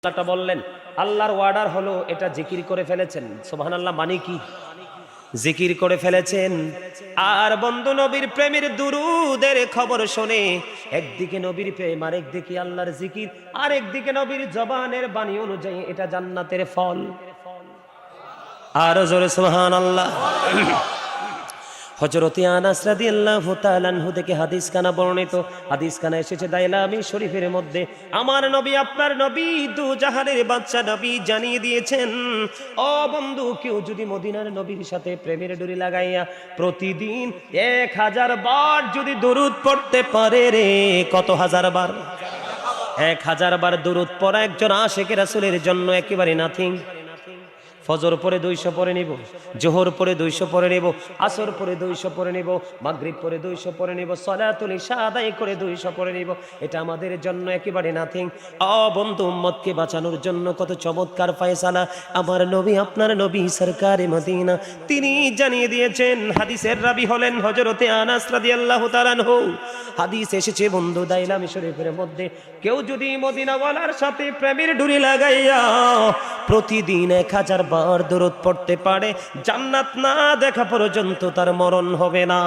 আল্লাহটা বললেন, আল্লাহর ওয়ার্ডার হলো এটা জিকির করে ফেলেছেন। সোহান আল্লাহ মানে কি? জিকির করে ফেলেছেন। আর বন্ধু নবীর প্রেমের দুরুদের খবর শুনে একদিকে নবীর প্রেম আর একদিকে আল্লাহর জিকির আর একদিকে নবীর জবানের বাণী অনুযায়ী এটা জান্নাতের ফল। আর জোরে সোহান আল্লাহ হজরতে আনাস রাদিয়াল্লাহু তাআলা আনহু থেকে হাদিস কানা বর্ণিত। হাদিস কানা এসেছে দাইলামি শরীফের মধ্যে। আমার নবী, আপনার নবী, দু জাহানের বাচ্চা নবী জানিয়ে দিয়েছেন, ও বন্ধু, কেউ যদি মদিনার নবীর সাথে প্রেমের ডুরি লাগাইয়া প্রতিদিন এক হাজার বার যদি দরুদ পড়তে পারে রে, কত হাজার বার? এক হাজার বার দরুদ পড়া একজন আশেখ রাসুলের জন্য একেবারে নাথিং ফজর পরে দুইশো পরে নিব, জোহর পরে দুইশো পরে নিব, আসর পরে দুইশো পরে নিব, মাগরিব পরে দুইশো পরে নিব, সলাতুল ইশা আদায় করে দুইশো পরে নিব। এটা আমাদের জন্য একেবারে নাথিং অ বন্ধু, উম্মতকে বাঁচানোর জন্য কত চমৎকার ফয়সালা। আমার নবী, আপনার নবী সরকারে মদিনা, তিনি জানিয়ে দিয়েছেন, হাদিসের রাবি হলেন হজরতে আনাস রাদিয়াল্লাহু তাআলা আনহু। হাদিস এসেছে, বন্ধু দাইলামি শরীফের মধ্যে। কেউ যদি মদিনাওয়ালার সাথে প্রেমের ডুরি লাগাইয়া প্রতিদিন এক হাজার বার দূরত পড়তে পারে, জান্নাত না দেখা পর্যন্ত তার মরণ হবে না।